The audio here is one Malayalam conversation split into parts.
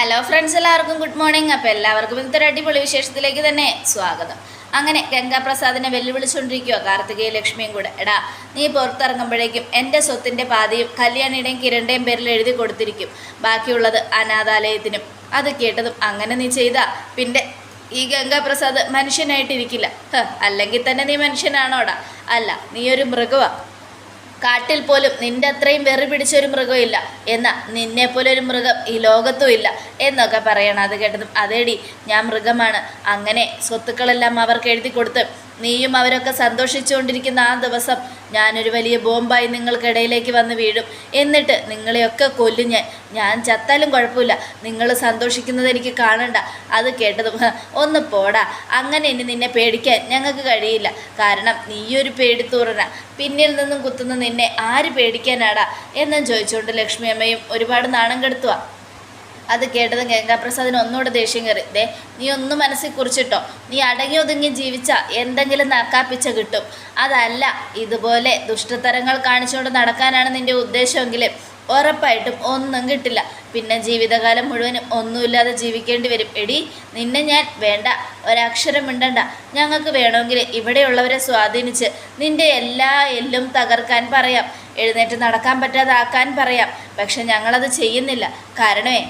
ഹലോ ഫ്രണ്ട്സ് എല്ലാവർക്കും ഗുഡ് മോർണിംഗ് അപ്പോൾ എല്ലാവർക്കും ഇന്നത്തെ അടിപൊളി വിശേഷത്തിലേക്ക് തന്നെ സ്വാഗതം. അങ്ങനെ ഗംഗാപ്രസാദിനെ വെല്ലുവിളിച്ചുകൊണ്ടിരിക്കുക കാർത്തികയും ലക്ഷ്മിയും കൂടെ. എടാ നീ പുറത്തിറങ്ങുമ്പോഴേക്കും എന്റെ സ്വത്തിന്റെ പാതിയും കല്യാണിയുടെയും കിരണ്ടയും പേരിൽ എഴുതി കൊടുത്തിരിക്കും. ബാക്കിയുള്ളത് അനാഥാലയത്തിനും. അത് കേട്ടതും അങ്ങനെ നീ ചെയ്താ. പിന്നെ ഈ ഗംഗാപ്രസാദ് മനുഷ്യനായിട്ടിരിക്കില്ല. അല്ലെങ്കിൽ തന്നെ നീ മനുഷ്യനാണോടാ. അല്ല നീ ഒരു മൃഗവാ. കാട്ടിൽ പോലും നിന്റെ അത്രയും വെറി പിടിച്ചൊരു മൃഗമില്ല. എന്നാ നിന്നെ പോലെ ഒരു മൃഗം ഈ ലോകത്തും ഇല്ല എന്നൊക്കെ പറയണം. അത് കേട്ടതും അതേടി ഞാൻ മൃഗമാണ്. അങ്ങനെ സ്വത്തുക്കളെല്ലാം അവർക്ക് എഴുതി കൊടുത്ത് നീയും അവരൊക്കെ സന്തോഷിച്ചുകൊണ്ടിരിക്കുന്ന ആ ദിവസം ഞാനൊരു വലിയ ബോംബായി നിങ്ങൾക്കിടയിലേക്ക് വന്ന് വീഴും. എന്നിട്ട് നിങ്ങളെയൊക്കെ കൊല്ലും ഞാൻ. ചത്താലും കുഴപ്പമില്ല. നിങ്ങൾ സന്തോഷിക്കുന്നത് എനിക്ക് കാണണ്ട. അത് കേട്ടതും ഒന്ന് പോടാ. അങ്ങനെ ഇനി നിന്നെ പേടിക്കാൻ ഞങ്ങൾക്ക് കഴിയില്ല. കാരണം നീയൊരു പേടിത്തൂറന. പിന്നിൽ നിന്നും കുത്തുന്ന നിന്നെ ആര് പേടിക്കാനാടാ? എന്നും ചോദിച്ചുകൊണ്ട് ലക്ഷ്മി അമ്മയും ഒരുപാട് നാണം കെടുത്തുക അത് കേട്ടതും ഗംഗാപ്രസാദിന് ഒന്നുകൂടെ ദേഷ്യം കയറി. ദേ നീ ഒന്നും മനസ്സിൽ കുറിച്ചിട്ടോ. നീ അടങ്ങി ഒതുങ്ങി ജീവിച്ച എന്തെങ്കിലും നക്കാപ്പിച്ച കിട്ടും. അതല്ല ഇതുപോലെ ദുഷ്ടതരങ്ങൾ കാണിച്ചുകൊണ്ട് നടക്കാനാണ് നിന്റെ ഉദ്ദേശമെങ്കിൽ ഉറപ്പായിട്ടും ഒന്നും കിട്ടില്ല. പിന്നെ ജീവിതകാലം മുഴുവനും ഒന്നുമില്ലാതെ ജീവിക്കേണ്ടി വരും. എടി നിന്നെ ഞാൻ വേണ്ട ഒരക്ഷരം മിണ്ടണ്ട. ഞങ്ങൾക്ക് വേണമെങ്കിൽ ഇവിടെയുള്ളവരെ സ്വാധീനിച്ച് നിന്റെ എല്ലാ എല്ലും തകർക്കാൻ പറയാം. എഴുന്നേറ്റ് നടക്കാൻ പറ്റാതാക്കാൻ പറയാം. പക്ഷെ ഞങ്ങളത് ചെയ്യുന്നില്ല. കാരണമേ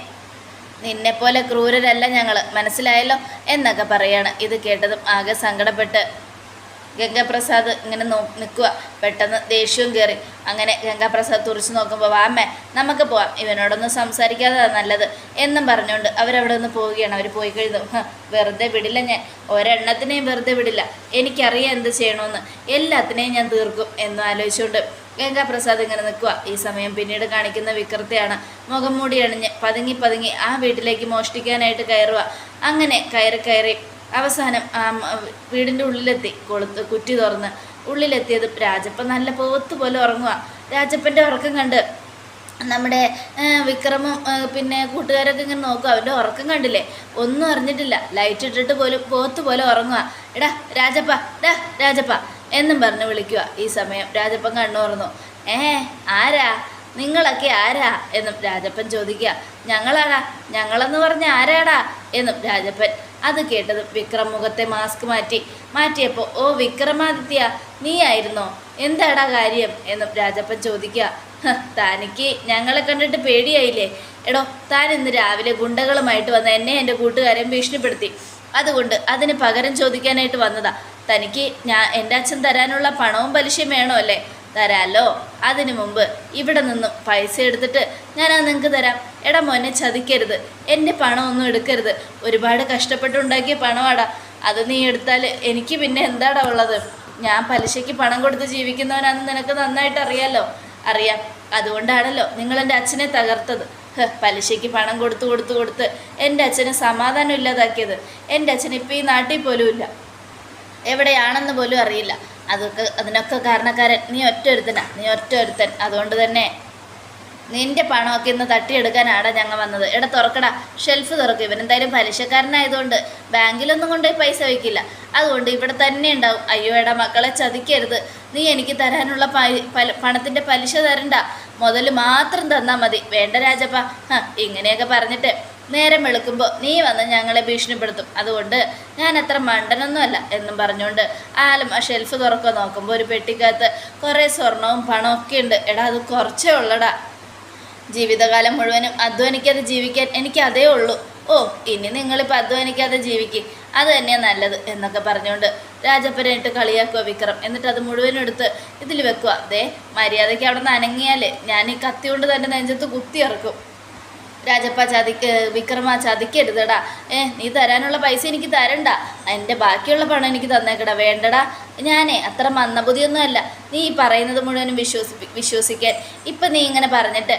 നിന്നെപ്പോലെ ക്രൂരരല്ല ഞങ്ങൾ മനസ്സിലായല്ലോ? എന്നൊക്കെ പറയാണ്. ഇത് കേട്ടതും ആകെ സങ്കടപ്പെട്ട്. ഗംഗാപ്രസാദ് ഇങ്ങനെ നോ നിൽക്കുക പെട്ടെന്ന് ദേഷ്യവും കയറി അങ്ങനെ ഗംഗാപ്രസാദ് തുറച്ചു നോക്കുമ്പോൾ വാമ്മേ നമുക്ക് പോവാം. ഇവനോടൊന്ന് സംസാരിക്കാതെ നല്ലത്. എന്നും പറഞ്ഞുകൊണ്ട് അവരവിടെ നിന്ന് പോവുകയാണ്. അവർ പോയി കഴിഞ്ഞു. വെറുതെ വിടില്ല ഞാൻ. ഒരെണ്ണത്തിനെയും വെറുതെ വിടില്ല. എനിക്കറിയാം എന്ത് ചെയ്യണമെന്ന് എല്ലാത്തിനെയും ഞാൻ തീർക്കും എന്ന് ആലോചിച്ചുകൊണ്ട് ഗംഗാപ്രസാദ് ഇങ്ങനെ നിൽക്കുക ഈ സമയം പിന്നീട് കാണിക്കുന്ന വിക്രത്തെയാണ് മുഖം മൂടി അണിഞ്ഞ് പതുങ്ങി പതുങ്ങി ആ വീട്ടിലേക്ക് മോഷ്ടിക്കാനായിട്ട് കയറുക അങ്ങനെ കയറി കയറി അവസാനം വീടിന്റെ ഉള്ളിലെത്തി. കൊളുത്ത് കുറ്റി തുറന്ന് ഉള്ളിലെത്തിയത് രാജപ്പൻ. നല്ല പോത്ത് പോലെ ഉറങ്ങുക രാജപ്പന്റെ ഉറക്കം കണ്ട് നമ്മുടെ വിക്രമും പിന്നെ കൂട്ടുകാരൊക്കെ ഇങ്ങനെ നോക്കുക അവന്റെ ഉറക്കം കണ്ടില്ലേ? ഒന്നും അറിഞ്ഞിട്ടില്ല. ലൈറ്റ് ഇട്ടിട്ട് പോലും പോത്ത് പോലെ ഉറങ്ങുക എടാ രാജപ്പ ഡാ രാജപ്പ. എന്നും പറഞ്ഞ് വിളിക്കുക ഈ സമയം രാജപ്പൻ കണ്ണു തുറന്നു. ഏ ആരാ? നിങ്ങളൊക്കെ ആരാ? എന്നും രാജപ്പൻ ചോദിക്കുക. ഞങ്ങളാടാ. ഞങ്ങളെന്ന് പറഞ്ഞ ആരാടാ? എന്നും രാജപ്പൻ അത് കേട്ടതും വിക്രം മുഖത്തെ മാസ്ക് മാറ്റി. മാറ്റിയപ്പോൾ ഓ വിക്രമാദിത്യ നീ ആയിരുന്നോ? എന്താടാ കാര്യം? എന്നും രാജപ്പൻ ചോദിക്കുക. "ഹ, തനിക്ക് ഞങ്ങളെ കണ്ടിട്ട് പേടിയായില്ലേ? എടോ താൻ ഇന്ന് രാവിലെ ഗുണ്ടകളുമായിട്ട് വന്ന് എന്നെ എന്റെ കൂട്ടുകാരെയും ഭീഷണിപ്പെടുത്തി. അതുകൊണ്ട് അതിന് പകരം ചോദിക്കാനായിട്ട് വന്നതാ. തനിക്ക് ഞാൻ എന്റെ അച്ഛൻ തരാനുള്ള പണവും പലിശയും വേണോ അല്ലേ തരാലോ? അതിനു മുമ്പ് ഇവിടെ നിന്നും പൈസ എടുത്തിട്ട് ഞാനത് നിങ്ങൾക്ക് തരാം. എടാ മോനെ ചതിക്കരുത്. എന്റെ പണമൊന്നും എടുക്കരുത്. ഒരുപാട് കഷ്ടപ്പെട്ടുണ്ടാക്കിയ പണമാടാ. അത് നീ എടുത്താൽ എനിക്ക് പിന്നെ എന്താടാ ഉള്ളത്? ഞാൻ പലിശയ്ക്ക് പണം കൊടുത്ത് ജീവിക്കുന്നവനാണെന്ന് നിനക്ക് നന്നായിട്ട് അറിയാമല്ലോ അറിയാം. അതുകൊണ്ടാണല്ലോ നിങ്ങൾ എന്റെ അച്ഛനെ തകർത്തത്. പലിശയ്ക്ക് പണം കൊടുത്ത് കൊടുത്ത് കൊടുത്ത് എന്റെ അച്ഛന് സമാധാനം ഇല്ലാതാക്കിയത്. എന്റെ അച്ഛൻ ഇപ്പോൾ ഈ നാട്ടിൽ പോലും ഇല്ല എവിടെയാണെന്ന് പോലും അറിയില്ല. അതൊക്കെ അതിനൊക്കെ കാരണക്കാരൻ നീ ഒറ്റ ഒരുത്തനാ നീ ഒറ്റ ഒരുത്തൻ അതുകൊണ്ട് തന്നെ നിന്റെ പണമൊക്കെ ഇന്ന് തട്ടിയെടുക്കാനാടാ ഞങ്ങൾ വന്നത്. എടാ തുറക്കടാ. ഷെൽഫ് തുറക്കും. ഇവൻ എന്തായാലും പലിശക്കാരനായതുകൊണ്ട് ബാങ്കിലൊന്നും കൊണ്ടുപോയി പൈസ വയ്ക്കില്ല അതുകൊണ്ട് ഇവിടെ തന്നെ ഉണ്ടാവും. അയ്യോ എടാ മക്കളെ ചതിക്കരുത്. നീ എനിക്ക് തരാനുള്ള പണത്തിന്റെ പലിശ തരണ്ട. മുതൽ മാത്രം തന്നാൽ മതി. വേണ്ട രാജപ്പ. ഇങ്ങനെയൊക്കെ പറഞ്ഞിട്ട് നേരം വെളുക്കുമ്പോൾ നീ വന്ന് ഞങ്ങളെ ഭീഷണിപ്പെടുത്തും. അതുകൊണ്ട് ഞാൻ അത്ര മണ്ടനൊന്നുമല്ല എന്നും പറഞ്ഞുകൊണ്ട് ആലും ആ ഷെൽഫ് തുറക്കുക നോക്കുമ്പോൾ ഒരു പെട്ടിക്കകത്ത് കുറേ സ്വർണവും ഒക്കെ ഉണ്ട്. എടാ അത് കുറച്ചേ ഉള്ളടാ. ജീവിതകാലം മുഴുവനും അധ്വാനിക്കാതെ ജീവിക്കാൻ എനിക്ക് അതേ ഉള്ളൂ. ഓ ഇനി നിങ്ങളിപ്പോൾ അധ്വാനിക്കാതെ ജീവിക്കും. അത് തന്നെയാണ് നല്ലത് എന്നൊക്കെ പറഞ്ഞുകൊണ്ട് രാജപ്പനെ ഇട്ട് കളിയാക്കുക വിക്രം. എന്നിട്ട് അത് മുഴുവനും എടുത്ത് ഇതിൽ വെക്കുക അതേ മര്യാദയ്ക്ക് അവിടെ നിന്ന് അനങ്ങിയാൽ ഞാൻ ഈ കത്തി കൊണ്ട് തന്നെ നെഞ്ചത്ത് കുത്തി ഇറക്കും. രാജപ്പ ചതിക്ക് വിക്രമ ചതിക്കരുതടാ ഏ നീ തരാനുള്ള പൈസ എനിക്ക് തരണ്ട. എന്റെ ബാക്കിയുള്ള പണം എനിക്ക് തന്നേക്കടാ. വേണ്ടടാ. ഞാനേ അത്ര മന്ദബുദ്ധിയൊന്നും അല്ല നീ ഈ പറയുന്നത് മുഴുവനും വിശ്വസിപ്പി വിശ്വസിക്കാൻ. ഇപ്പം നീ ഇങ്ങനെ പറഞ്ഞിട്ട്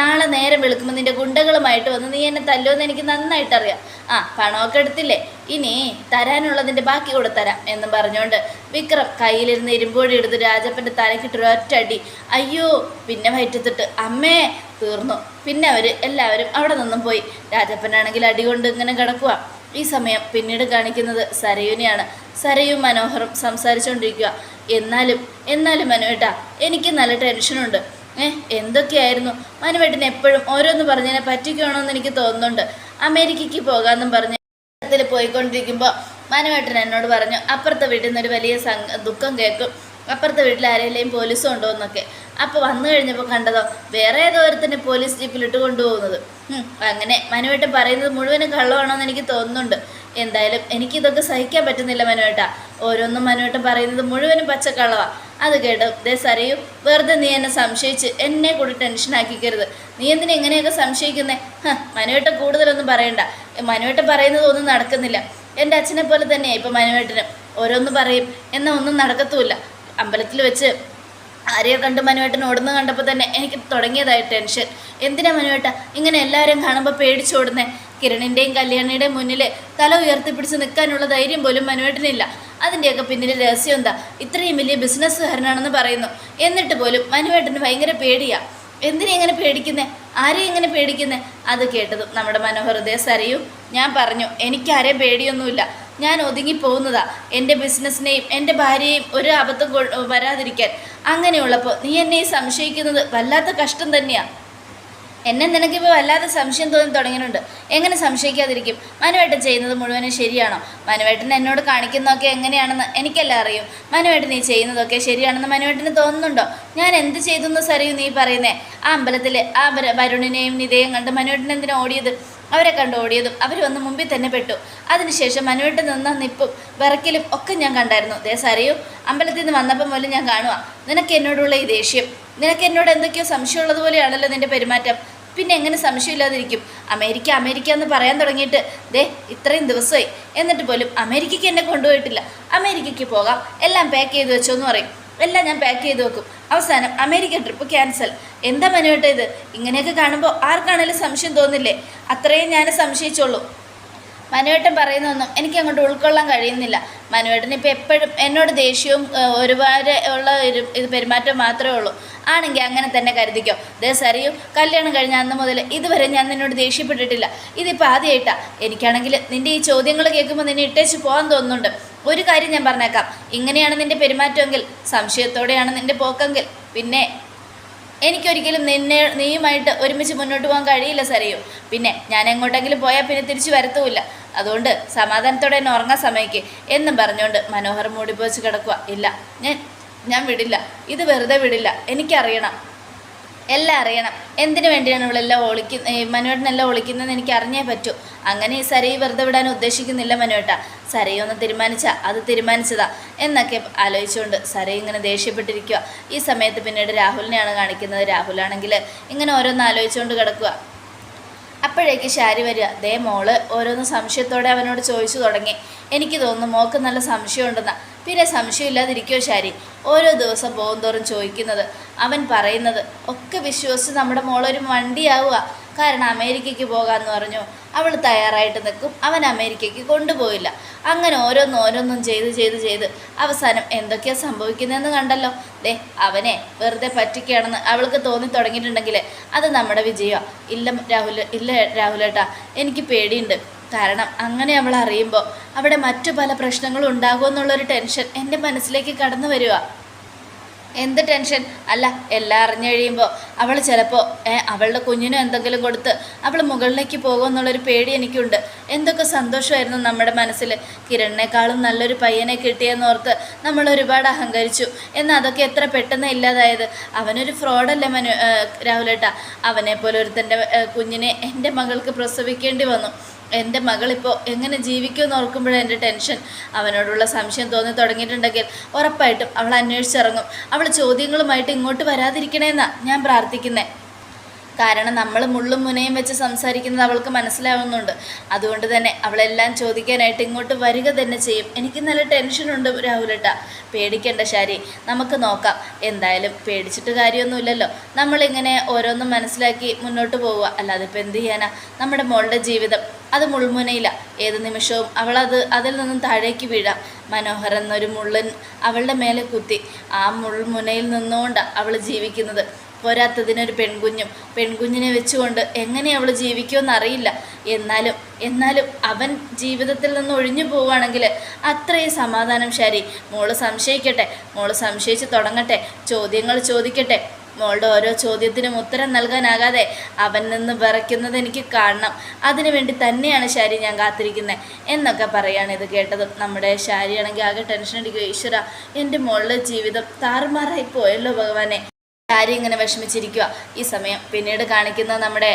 നാളെ നേരം വെളുക്കുമ്പോൾ നിന്റെ ഗുണ്ടകളുമായിട്ട് വന്ന് നീ എന്നെ തല്ലുമെന്ന് എനിക്ക് നന്നായിട്ടറിയാം. ആ പണമൊക്കെ എടുത്തില്ലേ? ഇനി തരാനുള്ളതിന്റെ ബാക്കി കൂടെ തരാം എന്നും പറഞ്ഞുകൊണ്ട് വിക്രം കയ്യിലിരുന്ന് ഇരുമ്പോഴി എടുത്ത് രാജപ്പന്റെ തലക്കിട്ടൊരു ഒറ്റടി അയ്യോ പിന്നെ വയറ്റത്തിട്ട്. അമ്മേ തീർന്നു. പിന്നെ അവർ എല്ലാവരും അവിടെ നിന്നും പോയി. രാജപ്പനാണെങ്കിൽ അടി കൊണ്ട് ഇങ്ങനെ കിടക്കുക ഈ സമയം പിന്നീട് കാണിക്കുന്നത് സരയുനെയാണ്. സരയും മനോഹറും സംസാരിച്ചുകൊണ്ടിരിക്കുക എന്നാലും എന്നാലും മനുവേട്ടാ എനിക്ക് നല്ല ടെൻഷനുണ്ട് ഏഹ് എന്തൊക്കെയായിരുന്നു? മനുവേട്ടൻ എപ്പോഴും ഓരോന്ന് പറഞ്ഞതിനെ പറ്റിക്കണമെന്ന് എനിക്ക് തോന്നുന്നുണ്ട്. അമേരിക്കയ്ക്ക് പോകാമെന്നും പറഞ്ഞ് പോയിക്കൊണ്ടിരിക്കുമ്പോൾ മനുവേട്ടൻ എന്നോട് പറഞ്ഞു അപ്പുറത്തെ വീട്ടിൽ നിന്നൊരു വലിയ ദുഃഖം കേൾക്കും. അപ്പുറത്തെ വീട്ടിൽ ആരെയും പോലീസ് കൊണ്ടുപോകുന്നൊക്കെ അപ്പോൾ വന്നു കഴിഞ്ഞപ്പോൾ കണ്ടതോ വേറെ ഏതോ ഒരുത്തന്നെ പോലീസ് ജീപ്പിലിട്ട് കൊണ്ടുപോകുന്നത്. അങ്ങനെ മനുവേട്ടൻ പറയുന്നത് മുഴുവനും കള്ളമാണോന്ന് എനിക്ക് തോന്നുന്നുണ്ട്. എന്തായാലും എനിക്കിതൊക്കെ സഹിക്കാൻ പറ്റുന്നില്ല മനുവേട്ട. ഓരോന്നും മനുവേട്ടൻ പറയുന്നത് മുഴുവനും പച്ചക്കള്ളവാ. അത് കേട്ടോ ദേ സരയു വെറുതെ നീ എന്നെ സംശയിച്ച് എന്നെ കൂടി ടെൻഷൻ ആക്കിക്കരുത്. നീ എന്തിനാ എങ്ങനെയൊക്കെ സംശയിക്കുന്നേ? ഹ മനുവേട്ടൻ കൂടുതലൊന്നും പറയണ്ട. മനുവേട്ടൻ പറയുന്നത് ഒന്നും നടക്കുന്നില്ല. എന്റെ അച്ഛനെ പോലെ തന്നെയാണ് ഇപ്പം മനുവേട്ടനും. ഓരോന്ന് പറയും എന്നാൽ ഒന്നും നടക്കത്തുമില്ല. അമ്പലത്തിൽ വെച്ച് ആരെയോ കണ്ട് മനുവേട്ടൻ ഓടുന്ന കണ്ടപ്പോൾ തന്നെ എനിക്ക് തുടങ്ങിയതായി ടെൻഷൻ. എന്തിനാ മനുവേട്ട? ഇങ്ങനെ എല്ലാവരും കാണുമ്പോൾ പേടിച്ചോടുന്നേ കിരണിന്റെയും കല്യാണിയുടെയും മുന്നിൽ തല ഉയർത്തിപ്പിടിച്ച് നിൽക്കാനുള്ള ധൈര്യം പോലും മനുവേട്ടനില്ല. അതിന്റെയൊക്കെ പിന്നിൽ രഹസ്യം എന്താ? ഇത്രയും വലിയ ബിസിനസ്സുകാരനാണെന്ന് പറയുന്നു. എന്നിട്ട് പോലും മനുവേട്ടന് ഭയങ്കര പേടിയാ. എന്തിനെ ഇങ്ങനെ പേടിക്കുന്നേ? ആരെയും ഇങ്ങനെ പേടിക്കുന്നേ? അത് കേട്ടതും നമ്മുടെ മനോഹർ ദേശ് അറിയൂ ഞാൻ പറഞ്ഞു എനിക്കാരെയും പേടിയൊന്നുമില്ല. ഞാൻ ഒതുങ്ങി പോകുന്നതാ എന്റെ ബിസിനസ്സിനെയും എന്റെ ഭാര്യയെയും ഒരു അബദ്ധം വരാതിരിക്കാൻ. അങ്ങനെയുള്ളപ്പോൾ നീ എന്നെ സംശയിക്കുന്നത് വല്ലാത്ത കഷ്ടം തന്നെയാണ് എന്നെ നിനക്കിപ്പോൾ വല്ലാതെ സംശയം തോന്നി തുടങ്ങിയിട്ടുണ്ട്. എങ്ങനെ സംശയിക്കാതിരിക്കും? മനുവേട്ടൻ ചെയ്യുന്നത് മുഴുവനും ശരിയാണോ? മനുവേട്ടൻ എന്നോട് കാണിക്കുന്നതൊക്കെ എങ്ങനെയാണെന്ന് എനിക്കെല്ലാം അറിയും. മനുവേട്ടൻ നീ ചെയ്യുന്നതൊക്കെ ശരിയാണെന്ന് മനുവേട്ടന് തോന്നുന്നുണ്ടോ? ഞാൻ എന്ത് ചെയ്തു എന്ന് നീ പറയുന്നേ? ആ അമ്പലത്തിൽ ആ വരുണിനെയും നിതയും കണ്ട് മനുവേട്ടൻ എന്തിനാ ഓടിയത്? അവരെ കണ്ട് ഓടിയതും അവർ വന്ന് മുമ്പിൽ തന്നെ പെട്ടു. അതിനുശേഷം മനുവേട്ടൻ നിന്ന നിപ്പും വിറക്കലും ഒക്കെ ഞാൻ കണ്ടായിരുന്നു. ദേ സറിയൂ അമ്പലത്തിൽ നിന്ന് വന്നപ്പം പോലും ഞാൻ കാണുക നിനക്ക് എന്നോടുള്ള ഈ ദേഷ്യം? നിനക്ക് എന്നോട് എന്തൊക്കെയോ സംശയമുള്ളതുപോലെയാണല്ലോ നിന്റെ പെരുമാറ്റം. പിന്നെ എങ്ങനെ സംശയമില്ലാതിരിക്കും? അമേരിക്ക അമേരിക്ക എന്ന് പറയാൻ തുടങ്ങിയിട്ട് ദേ ഇത്രയും ദിവസമായി. എന്നിട്ട് പോലും അമേരിക്കയ്ക്ക് എന്നെ കൊണ്ടുപോയിട്ടില്ല. അമേരിക്കയ്ക്ക് പോകാം. എല്ലാം പാക്ക് ചെയ്ത് വെച്ചോ എന്ന് പറയും. എല്ലാം ഞാൻ പാക്ക് ചെയ്ത് വെക്കും. അവസാനം അമേരിക്ക ട്രിപ്പ് ക്യാൻസൽ എന്താ മനുവേട്ട ഇത്? ഇങ്ങനെയൊക്കെ കാണുമ്പോൾ ആർക്കാണേലും സംശയം തോന്നില്ലേ? അത്രയും ഞാൻ സംശയിച്ചോളൂ. മനുവേട്ടൻ പറയുന്നൊന്നും എനിക്ക് അങ്ങോട്ട് ഉൾക്കൊള്ളാൻ കഴിയുന്നില്ല. മനുവേട്ടൻ ഇപ്പോൾ എപ്പോഴും എന്നോട് ദേഷ്യവും ഒരുപാട് ഉള്ള ഒരു ഇത് പെരുമാറ്റം മാത്രമേ ഉള്ളൂ. ആണെങ്കിൽ അങ്ങനെ തന്നെ കരുതിക്കോ. ദേ സറിയും കല്യാണം കഴിഞ്ഞ അന്ന് മുതൽ ഇതുവരെ ഞാൻ നിന്നോട് ദേഷ്യപ്പെട്ടിട്ടില്ല. ഇതിപ്പോൾ ആദ്യമായിട്ടാണ് എനിക്കാണെങ്കിൽ നിന്റെ ഈ ചോദ്യങ്ങൾ കേൾക്കുമ്പോൾ നിന്നെ ഇട്ടേച്ച് പോകാൻ തോന്നുന്നുണ്ട്. ഒരു കാര്യം ഞാൻ പറഞ്ഞേക്കാം. ഇങ്ങനെയാണ് നിന്റെ പെരുമാറ്റമെങ്കിൽ സംശയത്തോടെയാണ് നിന്റെ പോക്കെങ്കിൽ. പിന്നെ എനിക്കൊരിക്കലും നിന്നെ നീയുമായിട്ട് ഒരുമിച്ച് മുന്നോട്ട് പോകാൻ കഴിയില്ല സറിയോ പിന്നെ ഞാൻ എങ്ങോട്ടെങ്കിലും പോയാൽ പിന്നെ തിരിച്ചു വരത്തുമില്ല. അതുകൊണ്ട് സമാധാനത്തോടെ എന്നെ ഉറങ്ങാൻ സമയക്ക്. എന്നും പറഞ്ഞുകൊണ്ട് മനോഹർ മൂടിപ്പോച്ച് കിടക്കുക ഇല്ല ഞാൻ ഞാൻ വിടില്ല. ഇത് വെറുതെ വിടില്ല. എനിക്കറിയണം. എല്ലാം അറിയണം. എന്തിനു വേണ്ടിയാണ് ഇവളെല്ലാം ഒളിക്കുന്ന മനുവേട്ടനെല്ലാം ഒളിക്കുന്നതെന്ന് എനിക്ക് അറിഞ്ഞേ പറ്റൂ. അങ്ങനെ ഈ സരയി വെറുതെ വിടാൻ ഉദ്ദേശിക്കുന്നില്ല മനുവേട്ട. സരയി തീരുമാനിച്ച അത് തീരുമാനിച്ചതാ എന്നൊക്കെ ആലോചിച്ചുകൊണ്ട് സരയി ഇങ്ങനെ ദേഷ്യപ്പെട്ടിരിക്കുക ഈ സമയത്ത് പിന്നീട് രാഹുലിനെയാണ് കാണിക്കുന്നത്. രാഹുലാണെങ്കിൽ ഇങ്ങനെ ഓരോന്ന് ആലോചിച്ചുകൊണ്ട് കിടക്കുക അപ്പോഴേക്ക് ശാരി വരിക. ദേ മോൾ ഓരോന്ന് സംശയത്തോടെ അവനോട് ചോദിച്ചു തുടങ്ങി. എനിക്ക് തോന്നുന്നു മോക്ക് നല്ല സംശയമുണ്ടെന്നാ. പിന്നെ സംശയമില്ലാതിരിക്കോ ശാരി? ഓരോ ദിവസം പോകുന്തോറും ചോദിക്കുന്നത് അവൻ പറയുന്നത് ഒക്കെ വിശ്വസിച്ച് നമ്മുടെ മോളൊരു വണ്ടിയാവുക കാരണം അമേരിക്കയ്ക്ക് പോകാമെന്ന് പറഞ്ഞു. അവൾ തയ്യാറായിട്ട് നിൽക്കും. അവൻ അമേരിക്കയ്ക്ക് കൊണ്ടുപോയില്ല. അങ്ങനെ ഓരോന്നും ഓരോന്നും ചെയ്ത് ചെയ്ത് ചെയ്ത് അവസാനം എന്തൊക്കെയാ സംഭവിക്കുന്നതെന്ന് കണ്ടല്ലോ. ദേ അവനെ വെറുതെ പറ്റിക്കുകയാണെന്ന് അവൾക്ക് തോന്നി തുടങ്ങിയിട്ടുണ്ടെങ്കിൽ അത് നമ്മുടെ വിജയമാണ് ഇല്ല രാഹുൽ ഇല്ല രാഹുലേട്ടാ എനിക്ക് പേടിയുണ്ട്. കാരണം അങ്ങനെ അവൾ അറിയുമ്പോൾ അവിടെ മറ്റു പല പ്രശ്നങ്ങളും ഉണ്ടാകുമെന്നുള്ളൊരു ടെൻഷൻ എന്റെ മനസ്സിലേക്ക് കടന്നു വരിക. എന്ത് ടെൻഷൻ അല്ല എല്ലാം അറിഞ്ഞു കഴിയുമ്പോൾ അവൾ ചിലപ്പോൾ അവളുടെ കുഞ്ഞിനും എന്തെങ്കിലും കൊടുത്ത് അവൾ മുകളിലേക്ക് പോകുമെന്നുള്ളൊരു പേടി എനിക്കുണ്ട്. എന്തൊക്കെ സന്തോഷമായിരുന്നു നമ്മുടെ മനസ്സിൽ. കിരണിനേക്കാളും നല്ലൊരു പയ്യനെ കിട്ടിയെന്നോർത്ത് നമ്മൾ ഒരുപാട് അഹങ്കരിച്ചു. എന്നാൽ അതൊക്കെ എത്ര പെട്ടെന്ന് ഇല്ലാതായത്. അവനൊരു ഫ്രോഡല്ലേ മനു രാഹുലേട്ട? അവനെപ്പോലെ പോലെ ഒരുത്തന്റെ കുഞ്ഞിനെ എന്റെ മകൾക്ക് പ്രസവിക്കേണ്ടി വന്നു. എന്റെ മകളിപ്പോൾ എങ്ങനെ ജീവിക്കുമെന്ന് ഓർക്കുമ്പോഴേ എന്റെ ടെൻഷൻ. അവനോടുള്ള സംശയം തോന്നി തുടങ്ങിയിട്ടുണ്ടെങ്കിൽ ഉറപ്പായിട്ടും അവൾ അന്വേഷിച്ചിറങ്ങും. അവൾ ചോദ്യങ്ങളുമായിട്ട് ഇങ്ങോട്ട് വരാതിരിക്കണേന്നാണ് ഞാൻ പ്രാർത്ഥിക്കുന്നത് കാരണം നമ്മൾ മുള്ളും മുനയും വെച്ച് സംസാരിക്കുന്നത് അവൾക്ക് മനസ്സിലാവുന്നുണ്ട്. അതുകൊണ്ട് തന്നെ അവളെല്ലാം ചോദിക്കാനായിട്ട് ഇങ്ങോട്ട് വരിക തന്നെ ചെയ്യും. എനിക്ക് നല്ല ടെൻഷനുണ്ട് രാഹുലേട്ട. പേടിക്കേണ്ട ശാരി നമുക്ക് നോക്കാം. എന്തായാലും പേടിച്ചിട്ട് കാര്യമൊന്നുമില്ലല്ലോ. നമ്മളിങ്ങനെ ഓരോന്നും മനസ്സിലാക്കി മുന്നോട്ട് പോവുക. അല്ലാതെ ഇപ്പം എന്ത് ചെയ്യാനാ? നമ്മുടെ മോളുടെ ജീവിതം അത് മുൾമുനയില്ല ഏത് നിമിഷവും അവളത് അതിൽ നിന്നും താഴേക്ക് വീഴാം. മനോഹർ എന്നൊരു മുള്ളൻ അവളുടെ മേലെ കുത്തി. ആ മുൾമുനയിൽ നിന്നുകൊണ്ടാണ് അവൾ ജീവിക്കുന്നത്. പോരാത്തതിനൊരു പെൺകുഞ്ഞും പെൺകുഞ്ഞിനെ വെച്ചുകൊണ്ട് എങ്ങനെ അവൾ ജീവിക്കുമെന്ന് അറിയില്ല എന്നാലും എന്നാലും അവൻ ജീവിതത്തിൽ നിന്ന് ഒഴിഞ്ഞു പോവുകയാണെങ്കിൽ അത്രയും സമാധാനം ശരി. മോൾ സംശയിക്കട്ടെ മോൾ സംശയിച്ച് തുടങ്ങട്ടെ ചോദ്യങ്ങൾ ചോദിക്കട്ടെ. മോളുടെ ഓരോ ചോദ്യത്തിനും ഉത്തരം നൽകാനാകാതെ അവൻ നിന്ന് വിറയ്ക്കുന്നത് എനിക്ക് കാണണം. അതിനുവേണ്ടി തന്നെയാണ് ശാരി ഞാൻ കാത്തിരിക്കുന്നത് എന്നൊക്കെ പറയാണ് ഇത് കേട്ടതും. നമ്മുടെ ശാരിയാണെങ്കിൽ ആകെ ടെൻഷൻ അടിക്കുക. ഈശ്വര എന്റെ മോളുടെ ജീവിതം താറുമാറായി പോയല്ലോ ഭഗവാനെ. ശാരി ഇങ്ങനെ വിഷമിച്ചിരിക്കുക ഈ സമയം പിന്നീട് കാണിക്കുന്ന നമ്മുടെ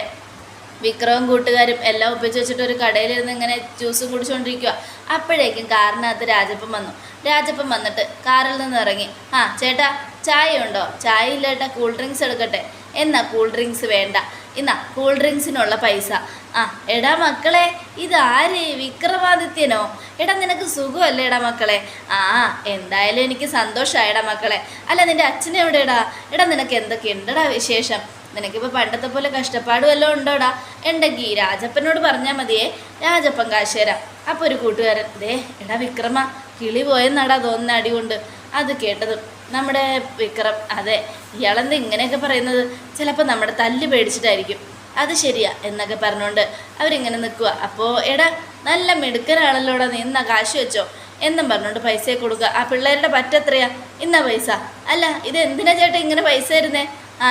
വിക്രവും കൂട്ടുകാരും എല്ലാം ഒപ്പിച്ച് വെച്ചിട്ട് ഒരു കടയിലിരുന്ന് ഇങ്ങനെ ജ്യൂസും കുടിച്ചുകൊണ്ടിരിക്കുക അപ്പോഴേക്കും കാറിനകത്ത് രാജപ്പൻ വന്നു. രാജപ്പൻ വന്നിട്ട് കാറിൽ നിന്ന് ഇറങ്ങി. ആ ചേട്ടാ ചായ ഉണ്ടോ? ചായ ഇല്ല കൂൾ ഡ്രിങ്ക്സ് എടുക്കട്ടെ. എന്നാ കൂൾ ഡ്രിങ്ക്സ് വേണ്ട. ഇന്നാ കൂൾ ഡ്രിങ്ക്സിനുള്ള പൈസ. ആ എടാ മക്കളെ ഇത് ഇതാര് വിക്രമാദിത്യനോ? എടാ നിനക്ക് സുഖമല്ലേ എടാ മക്കളെ? ആ എന്തായാലും എനിക്ക് സന്തോഷമായടാ മക്കളെ. അല്ല നിന്റെ അച്ഛനെ എവിടെടാ എടാ നിനക്ക് എന്തൊക്കെ ഉണ്ടടാ വിശേഷം? നിനക്കിപ്പോൾ പണ്ടത്തെ പോലെ കഷ്ടപ്പാട് വല്ലതും ഉണ്ടോടാ? ഉണ്ടെങ്കിൽ രാജപ്പനോട് പറഞ്ഞാൽ മതിയേ. രാജപ്പൻ കാശ് തരാം അപ്പോൾ ഒരു കൂട്ടുകാരൻ ദേ എടാ വിക്രമ കിളി പോയെന്നാടാ തോന്നുന്ന അടി കൊണ്ട് അത് കേട്ടതും നമ്മുടെ വിക്രം അതെ ഇയാളെന്ത് ഇങ്ങനെയൊക്കെ പറയുന്നത്? ചിലപ്പോൾ നമ്മുടെ തല്ല് പേടിച്ചിട്ടായിരിക്കും. അത് ശരിയാ എന്നൊക്കെ പറഞ്ഞുകൊണ്ട് അവരിങ്ങനെ നിൽക്കുക അപ്പോൾ എടാ നല്ല മിടുക്കനാണല്ലോടാ നീ എന്നാ കാശ് വെച്ചോ എന്നും പറഞ്ഞുകൊണ്ട് പൈസ കൊടുക്കുക. ആ പിള്ളേരുടെ പറ്റെത്രയാ? ഇന്നാ പൈസ. അല്ല ഇത് എന്തിനാ ചേട്ടാ ഇങ്ങനെ പൈസ തരുന്നേ? ആ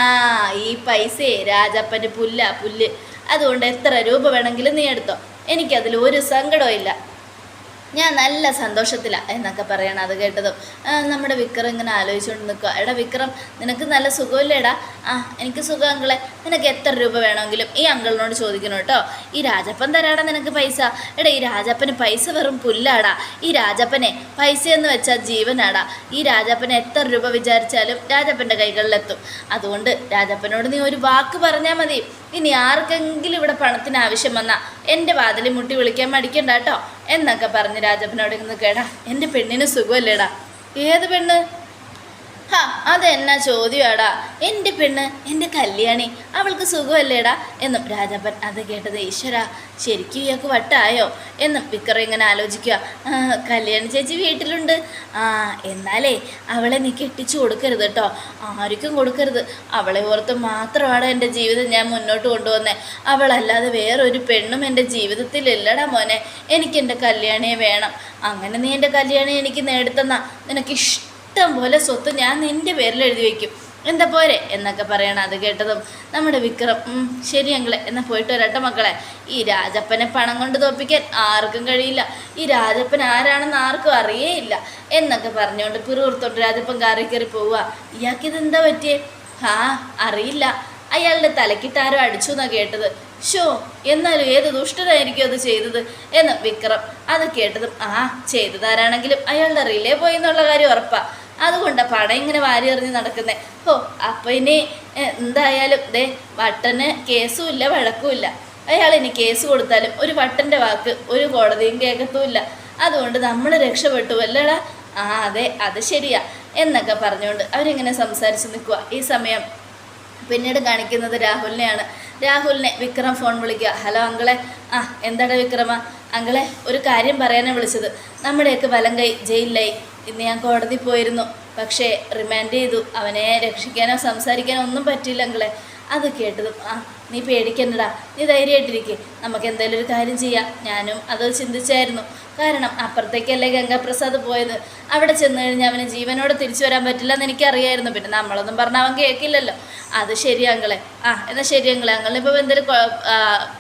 ഈ പൈസയെ രാജപ്പന്റെ പുല്ല പുല്ല്. അതുകൊണ്ട് എത്ര രൂപ വേണമെങ്കിലും നീ എടുത്തോ. എനിക്കതിൽ ഒരു സങ്കടവും ഇല്ല. ഞാൻ നല്ല സന്തോഷത്തിലാണ് എന്നൊക്കെ പറയണം അത് കേട്ടതും. നമ്മുടെ വിക്രം ഇങ്ങനെ ആലോചിച്ചുകൊണ്ട് നിൽക്കുക എടാ വിക്രം നിനക്ക് നല്ല സുഖമില്ലേടാ? ആ എനിക്ക് സുഖം അങ്കിളെ. നിനക്ക് എത്ര രൂപ വേണമെങ്കിലും ഈ അങ്കിളിനോട് ചോദിക്കണം കേട്ടോ. ഈ രാജപ്പൻ തരാടാ നിനക്ക് പൈസ. എടാ ഈ രാജപ്പന് പൈസ വെറും പുല്ലാടാ. ഈ രാജപ്പനെ പൈസ എന്ന് വെച്ചാൽ ജീവനാടാ. ഈ രാജപ്പന് എത്ര രൂപ വിചാരിച്ചാലും രാജപ്പന്റെ കൈകളിലെത്തും. അതുകൊണ്ട് രാജപ്പനോട് നീ ഒരു വാക്ക് പറഞ്ഞാൽ മതി. ഇനി ആർക്കെങ്കിലും ഇവിടെ പണത്തിന് ആവശ്യം വന്നാൽ എന്റെ വാതിലിൽ മുട്ടി വിളിക്കാൻ മടിക്കണ്ട കേട്ടോ എന്നൊക്കെ പറഞ്ഞ് രാജപ്പനോട് ഇന്ന് കേടാ. എന്റെ പെണ്ണിന് സുഖമല്ലേടാ? ഏത് പെണ്ണ്? ഹാ അതെന്നാ ചോദ്യമാടാ എന്റെ പെണ്ണ് എന്റെ കല്യാണി. അവൾക്ക് സുഖമല്ലേടാ? എന്നും രാജപ്പൻ അത് കേട്ടത് ഈശ്വര. ശരിക്കും ഇയാൾക്ക് വട്ടായോ? എന്നും വിക്രം ഇങ്ങനെ ആലോചിക്കുക. "ആ, കല്യാണി ചേച്ചി വീട്ടിലുണ്ട്. ആ എന്നാലേ അവളെ നീ കെട്ടിച്ചു കൊടുക്കരുത് കേട്ടോ. ആർക്കും കൊടുക്കരുത്. അവളെ ഓർത്ത് മാത്രമാണ് എന്റെ ജീവിതം ഞാൻ മുന്നോട്ട് കൊണ്ടുവന്നത് അവളല്ലാതെ വേറൊരു പെണ്ണും എന്റെ ജീവിതത്തിലില്ലടാ മോനെ. എനിക്കെന്റെ കല്യാണിയെ വേണം. അങ്ങനെ നീ എന്റെ കല്യാണി എനിക്ക് നേടിത്തന്ന. നിനക്ക് ഇഷ്ടം പോലെ സ്വത്ത് ഞാൻ നിന്റെ പേരിൽ എഴുതി വയ്ക്കും എന്താ പോരെ? എന്നൊക്കെ പറയണം അത് കേട്ടതും നമ്മുടെ വിക്രം "ഉം, ശരി അങ്ങളെ എന്നാൽ പോയിട്ട് വരട്ടെ മക്കളെ. ഈ രാജപ്പനെ പണം കൊണ്ട് തോപ്പിക്കാൻ ആർക്കും കഴിയില്ല. ഈ രാജപ്പൻ ആരാണെന്ന് ആർക്കും അറിയേയില്ല. എന്നൊക്കെ പറഞ്ഞുകൊണ്ട് പിറുപുറത്തോട്ട് രാജപ്പൻ കാറി കയറി പോവുക. ഇയാൾക്കിതെന്താ പറ്റിയേ? ആ അറിയില്ല. അയാളുടെ തലക്കിട്ടാരോ അടിച്ചു എന്നാ കേട്ടത്. ഷോ എന്നാലും ഏത് ദുഷ്ടനായിരിക്കും അത് ചെയ്തത്? എന്ന് വിക്രം അത് കേട്ടതും ആ ചെയ്തതാരാണെങ്കിലും അയാളുടെ റിലേ പോയി എന്നുള്ള കാര്യം ഉറപ്പാ. അതുകൊണ്ട് പണം ഇങ്ങനെ വാരി എറിഞ്ഞ് നടക്കുന്നേ. ഓ അപ്പം ഇനി എന്തായാലും ദേ വട്ടന് കേസും ഇല്ല വഴക്കും ഇല്ല അയാൾ ഇനി കേസ് കൊടുത്താലും ഒരു വട്ടന്റെ വാക്ക് ഒരു കോടതിയും കേൾക്കത്തുമില്ല. അതുകൊണ്ട് നമ്മൾ രക്ഷപ്പെട്ടു അല്ലടാ ആ അതെ അത് ശരിയാ എന്നൊക്കെ പറഞ്ഞുകൊണ്ട് അവരിങ്ങനെ സംസാരിച്ച് നിൽക്കുക ഈ സമയം പിന്നീട് കാണിക്കുന്നത് രാഹുലിനെയാണ്. രാഹുലിനെ വിക്രം ഫോൺ വിളിക്കുക. ഹലോ അങ്കിളെ. ആ എന്താടാ വിക്രമ? അങ്കിളെ ഒരു കാര്യം പറയാനാണ് വിളിച്ചത്. നമ്മുടെയൊക്കെ വലം കൈ ജയിലിലായി. ഇന്ന് ഞാൻ കോടതി പോയിരുന്നു. പക്ഷേ റിമാൻഡ് ചെയ്തു. അവനെ രക്ഷിക്കാനോ സംസാരിക്കാനോ ഒന്നും പറ്റിയില്ല അങ്കിളെ. അത് കേട്ടതും ആ നീ പേടിക്കണ്ടടാ. നീ ധൈര്യമായിട്ടിരിക്കെ. നമുക്ക് എന്തെങ്കിലും ഒരു കാര്യം ചെയ്യാം. ഞാനും അത് ചിന്തിച്ചായിരുന്നു. കാരണം അപ്പുറത്തേക്കല്ലേ ഗംഗാപ്രസാദ് പോയത്. അവിടെ ചെന്ന് കഴിഞ്ഞാൽ അവന് ജീവനോടെ തിരിച്ചു വരാൻ പറ്റില്ല എന്ന് എനിക്കറിയായിരുന്നു. പിന്നെ നമ്മളൊന്നും പറഞ്ഞാൽ അവൻ കേൾക്കില്ലല്ലോ അത് ശരി അങ്ങളെ ആ എന്നാൽ ശരി അങ്ങളെ അങ്ങളിപ്പോൾ എന്തെങ്കിലും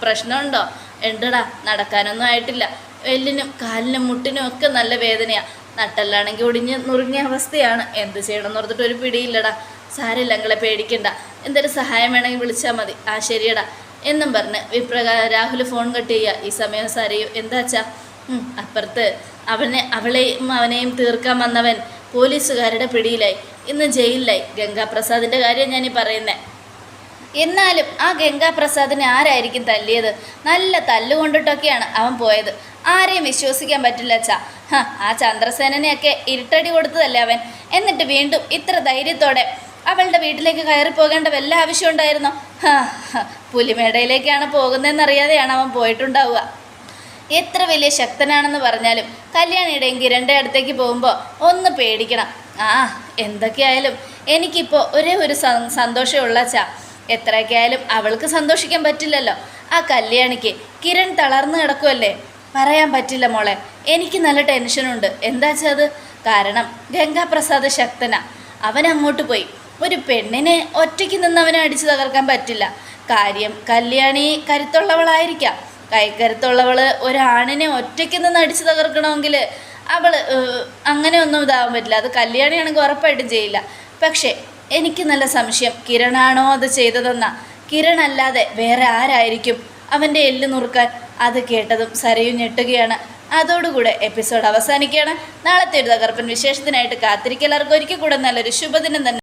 പ്രശ്നമുണ്ടോ? ഉണ്ടടാ. നടക്കാനൊന്നും ആയിട്ടില്ല. എല്ലിനും കാലിനും മുട്ടിനും ഒക്കെ നല്ല വേദനയാണ് നട്ടെല്ലാണെങ്കിൽ ഒടിഞ്ഞ് നുറുങ്ങിയ അവസ്ഥയാണ്. എന്ത് ചെയ്യണമെന്ന് ഓർത്തിട്ട് ഒരു പിടിയില്ലടാ. സാരമില്ല അങ്ങളെ പേടിക്കണ്ട. എന്തൊരു സഹായം വേണമെങ്കിൽ വിളിച്ചാൽ മതി. ആ ശരിയടാ. എന്നും പറഞ്ഞ് വിപ്രകാര രാഹുൽ ഫോൺ കട്ട് ചെയ്യുക ഈ സമയം സാരയും എന്താ വെച്ചാ അപ്പുറത്ത് അവനെ അവളെയും അവനെയും തീർക്കാൻ വന്നവൻ പോലീസുകാരുടെ പിടിയിലായി. ഇന്ന് ജയിലിലായി. ഗംഗാപ്രസാദിന്റെ കാര്യം ഞാനീ പറയുന്നേ. എന്നാലും ആ ഗംഗാപ്രസാദിനെ ആരായിരിക്കും തല്ലിയത്? നല്ല തല്ലുകൊണ്ടിട്ടൊക്കെയാണ് അവൻ പോയത്. ആരെയും വിശ്വസിക്കാൻ പറ്റില്ല അച്ഛാ. ആ ചന്ദ്രസേനനെയൊക്കെ ഇരുട്ടടി കൊടുത്തതല്ലേ അവൻ? എന്നിട്ട് വീണ്ടും ഇത്ര ധൈര്യത്തോടെ അവളുടെ വീട്ടിലേക്ക് കയറി പോകേണ്ട വല്ല ആവശ്യം ഉണ്ടായിരുന്നോ? ഹ, ഹ, പുലിമേടയിലേക്കാണ് പോകുന്നതെന്നറിയാതെയാണ് അവൻ പോയിട്ടുണ്ടാവുക. എത്ര വലിയ ശക്തനാണെന്ന് പറഞ്ഞാലും കല്യാണിയുടെയും കിരണിന്റെ അടുത്തേക്ക് പോകുമ്പോൾ ഒന്ന് പേടിക്കണം. ആ എന്തൊക്കെയായാലും എനിക്കിപ്പോൾ ഒരേ ഒരു സന്തോഷമുള്ള ചാ എത്രയൊക്കെ ആയാലും അവൾക്ക് സന്തോഷിക്കാൻ പറ്റില്ലല്ലോ. ആ കല്യാണിക്ക് കിരൺ തളർന്നു കിടക്കുമല്ലേ പറയാൻ പറ്റില്ല മോളെ എനിക്ക് നല്ല ടെൻഷനുണ്ട്. എന്താ വെച്ചാൽ അത്? കാരണം ഗംഗാപ്രസാദ് ശക്തനാ. അവൻ അങ്ങോട്ട് പോയി. ഒരു പെണ്ണിനെ ഒറ്റയ്ക്ക് നിന്ന് അവനെ അടിച്ചു തകർക്കാൻ പറ്റില്ല. കാര്യം കല്യാണി കരുത്തുള്ളവളായിരിക്കാം. കൈക്കരുത്തുള്ളവൾ ഒരാണിനെ ഒറ്റയ്ക്ക് നിന്ന് അടിച്ചു തകർക്കണമെങ്കിൽ അവൾ അങ്ങനെ ഒന്നും ഇതാവാൻ പറ്റില്ല. അത് കല്യാണിയാണെങ്കിൽ ഉറപ്പായിട്ടും ചെയ്യില്ല. പക്ഷേ എനിക്ക് നല്ല സംശയം. കിരണാണോ അത് ചെയ്തതെന്ന? കിരൺ അല്ലാതെ വേറെ ആരായിരിക്കും അവന്റെ എല്ല് നുറുക്കാൻ? അത് കേട്ടതും സരയു ഞെട്ടുകയാണ്. അതോടുകൂടെ എപ്പിസോഡ് അവസാനിക്കുകയാണ്. നാളത്തെ ഒരു തകർപ്പൻ വിശേഷത്തിനായിട്ട് കാത്തിരിക്കലാർക്കും ഒരിക്കൽ കൂടെ നല്ലൊരു ശുഭദിനം തന്നെ.